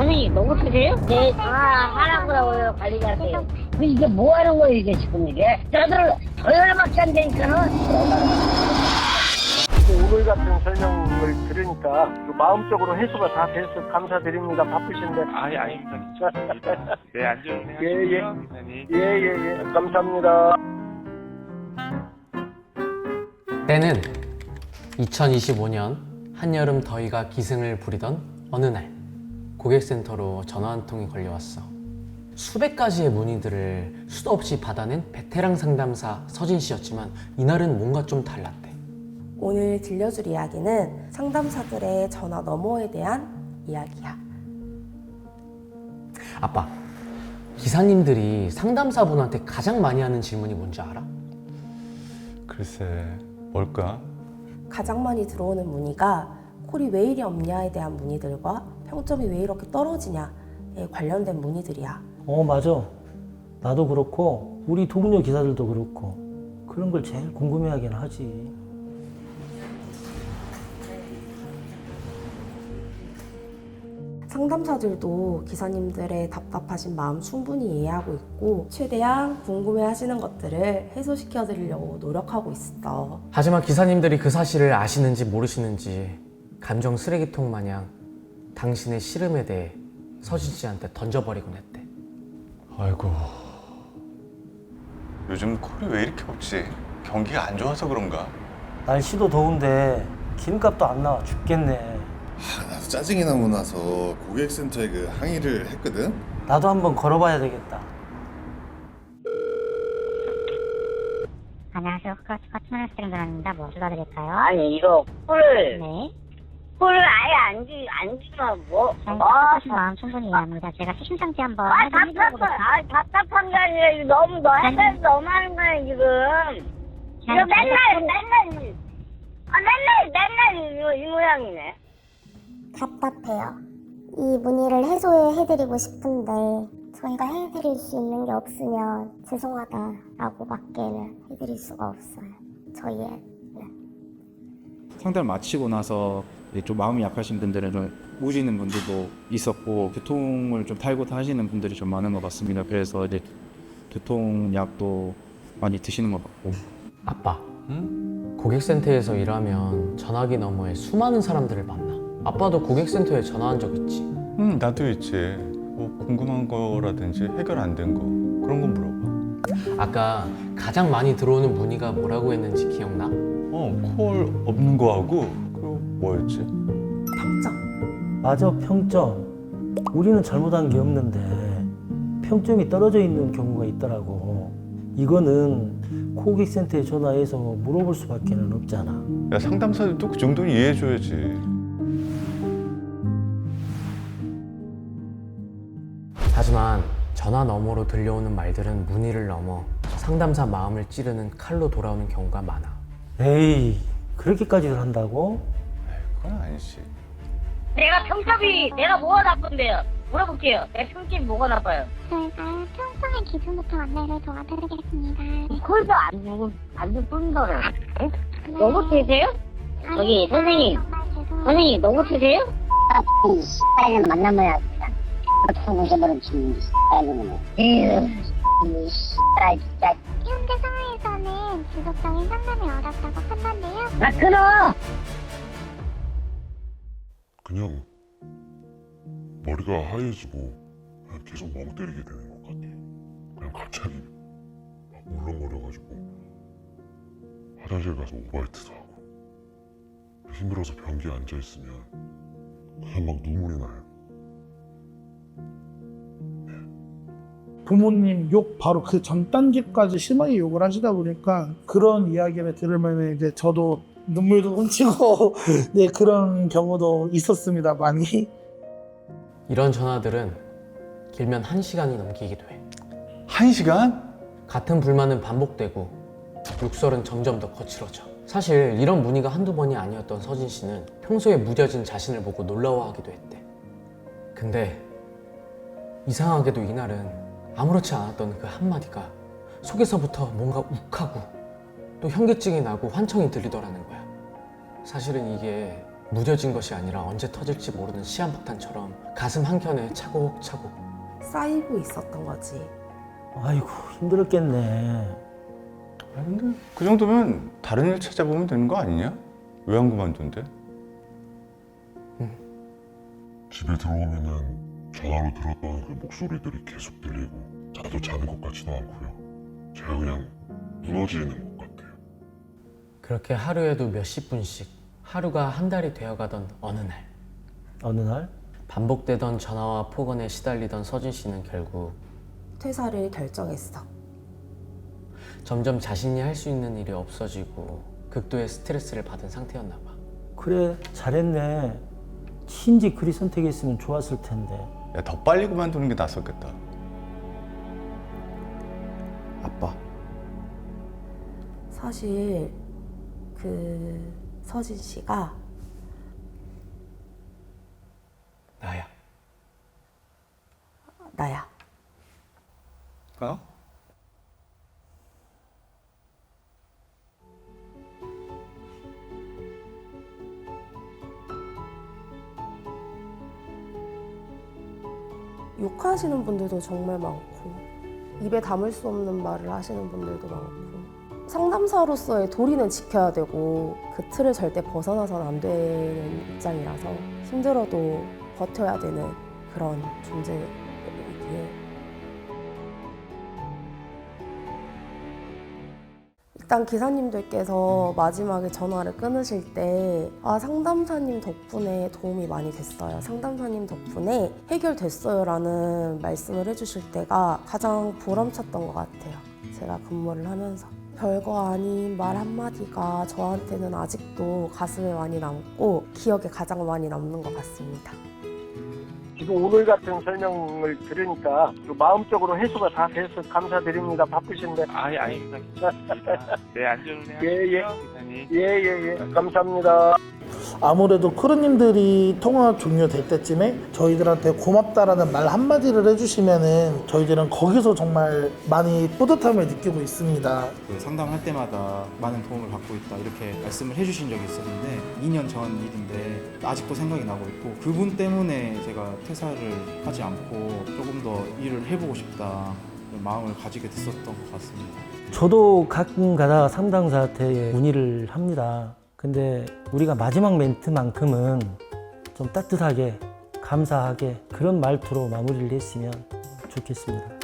선생님 너무 크세요? 네, 아, 하라고요, 관리자세요. 그 이게 뭐 하는 거예요, 이게 지금 이게? 저들 얼마밖에 안 되니까는. 오늘 같은 설명을 들으니까 그 마음적으로 해소가 다 돼서 감사드립니다. 바쁘신데. 아니, 아닙니다. 괜찮습니다. 네, 안전운행 예, 예. 하시고요, 기사님. 예, 예, 예. 감사합니다. 때는 2025년 한여름 더위가 기승을 부리던 어느 날 고객센터로 전화 한 통이 걸려왔어. 수백 가지의 문의들을 수도 없이 받아낸 베테랑 상담사 서진 씨였지만 이날은 뭔가 좀 달랐대. 오늘 들려줄 이야기는 상담사들의 전화 너머에 대한 이야기야. 아빠, 기사님들이 상담사분한테 가장 많이 하는 질문이 뭔지 알아? 글쎄 뭘까? 가장 많이 들어오는 문의가 콜이 왜 이리 없냐에 대한 문의들과 평점이 왜 이렇게 떨어지냐에 관련된 문의들이야. 어, 맞아. 나도 그렇고, 우리 동료 기사들도 그렇고, 그런 걸 제일 궁금해하긴 하지. 상담사들도 기사님들의 답답하신 마음 충분히 이해하고 있고 최대한 궁금해하시는 것들을 해소시켜 드리려고 노력하고 있어. 하지만 기사님들이 그 사실을 아시는지 모르시는지 감정 쓰레기통 마냥 당신의 씨름에 대해 서진 씨한테 던져버리곤 했대. 아이고 요즘 콜이 왜 이렇게 없지? 경기가 안 좋아서 그런가? 날씨도 더운데 기름값도 안 나와 죽겠네. 아, 나도 짜증이 나고 나서 고객센터에 그 항의를 했거든. 나도 한번 걸어봐야 되겠다. 안녕하세요. 카츠마나 스트링들입니다. 뭐 도와드릴까요? 아니, 이거 꿀, 네. 꿀을 아예 안 주, 안 주면 뭐, 아, 답답하신 마음 충분히 이해합니다. 제가 시심 상태 한번 아, 답답한, 아, 답답한 게 아니라 이거 너무, 너 해서 너무 하는 거야, 지금. 이거 맨날, 맨날, 아, 맨날, 맨날 이거 이 모양이네. 답답해요. 이 문의를 해소해드리고 싶은데 저희가 해드릴 수 있는 게 없으면 죄송하다라고 밖에는 해드릴 수가 없어요. 저희의 상담을 마치고 나서 좀 마음이 약하신 분들은 좀 우시는 분들도 있었고 두통을 좀 탈고 타시는 분들이 좀 많은 것 같습니다. 그래서 이제 두통약도 많이 드시는 것 같고 아빠, 고객센터에서 일하면 전화기 너머에 수많은 사람들을 만나. 아빠도 고객센터에 전화한 적 있지. 음 나도 있지 뭐 궁금한 거라든지 해결 안 된 거 그런 건 물어봐 아까 가장 많이 들어오는 문의가 뭐라고 했는지 기억나? 어 콜 없는 거하고 뭐였지? 평점. 맞아, 평점. 우리는 잘못한 게 없는데, 평점이 떨어져 있는 경우가 있더라고. 이거는 고객센터에 전화해서 물어볼 수밖에 는 없잖아. 야 상담사들도 그 정도는 이해해줘야지 하지만 전화 너머로 들려오는 말들은 문의를 넘어 상담사 마음을 찌르는 칼로 돌아오는 경우가 많아. 에이, 그렇게까지를 한다고? 그건 아니지 내가 평점이, 내가 뭐가 나쁜데요? 물어볼게요. 내 평점이 뭐가 나빠요? 저희가 평점의 기준부터 안내를 도와드리겠습니다. 콜도 안 주고, 안 주고 뿐더러. 너무 세세요? 저기, 선생님. 정말 죄송합니다. 선생님, 너무? 이 보통 씨발년은 이 씨발 진짜 현재 상황에서는 지속적인 상담이 어렵다고 판단돼요. 아, 끊어! 그냥 머리가 하얘지고 계속 멍 때리게 되는 것 같아. 그냥 갑자기 막 울렁거려가지고 화장실 가서 오바이트도 하고 힘들어서 변기에 앉아 있으면 그냥 막 눈물이 나요. 부모님 욕 바로 그 전 단계까지 심하게 욕을 하시다 보니까 그런 이야기를 들으면 이제 저도 눈물도 훔치고 네 그런 경우도 있었습니다 많이 이런 전화들은 길면 한시간이 넘기기도 해. 한 시간? 같은 불만은 반복되고 욕설은 점점 더 거칠어져. 사실 이런 문의가 한두 번이 아니었던 서진 씨는 평소에 무뎌진 자신을 보고 놀라워하기도 했대. 근데 이상하게도 이날은 아무렇지 않았던 그 한마디가 속에서부터 뭔가 욱하고 또 현기증이 나고 환청이 들리더라는 거야. 사실은 이게 무뎌진 것이 아니라 언제 터질지 모르는 시한폭탄처럼 가슴 한켠에 차곡차곡 쌓이고 있었던 거지. 아이고 힘들었겠네. 아 근데 그 정도면 다른 일 찾아보면 되는 거 아니냐? 왜 안 그만둔대? 집에 들어오면은 전화로 들었던 그 목소리들이 계속 들리고 자도 자는 것 같지도 않고요. 제가 그냥 무너지는 것 같아요. 그렇게 하루에도 몇십 분씩 하루가 한 달이 되어가던 어느 날 어느 날 반복되던 전화와 폭언에 시달리던 서진 씨는 결국 퇴사를 결정했어. 점점 자신이 할 수 있는 일이 없어지고 극도의 스트레스를 받은 상태였나 봐. 그래 잘했네. 친지 그리 선택했으면 좋았을 텐데. 야, 더 빨리 그만두는 게 낫었겠다. 아빠. 사실 그 서진 씨가 나야. 나야. 어? 욕하시는 분들도 정말 많고 입에 담을 수 없는 말을 하시는 분들도 많고 상담사로서의 도리는 지켜야 되고 그 틀을 절대 벗어나선 안 되는 입장이라서 힘들어도 버텨야 되는 그런 존재이기에 일단 기사님들께서 마지막에 전화를 끊으실 때, 아, 상담사님 덕분에 도움이 많이 됐어요. 상담사님 덕분에 해결됐어요. 라는 말씀을 해주실 때가 가장 보람찼던 것 같아요. 제가 근무를 하면서. 별거 아닌 말 한마디가 저한테는 아직도 가슴에 많이 남고 기억에 가장 많이 남는 것 같습니다. 지금 오늘 같은 설명을 들으니까 좀 마음적으로 해소가 다 돼서 감사드립니다. 바쁘신데. 아예 아닙니다. 네, 안전운행 예, 예. 하십시오, 기사님. 예예 예 감사합니다. 아무래도 크루님들이 통화 종료될 때쯤에 저희들한테 고맙다라는 말 한마디를 해주시면은 저희들은 거기서 정말 많이 뿌듯함을 느끼고 있습니다. 그 상담할 때마다 많은 도움을 받고 있다 이렇게 말씀을 해주신 적이 있었는데 2년 전 일인데 아직도 생각이 나고 있고 그분 때문에 제가 퇴사를 하지 않고 조금 더 일을 해보고 싶다 이런 마음을 가지게 됐었던 것 같습니다. 저도 가끔 가다가 상담사한테 문의를 합니다. 근데 우리가 마지막 멘트만큼은 좀 따뜻하게 감사하게 그런 말투로 마무리를 했으면 좋겠습니다.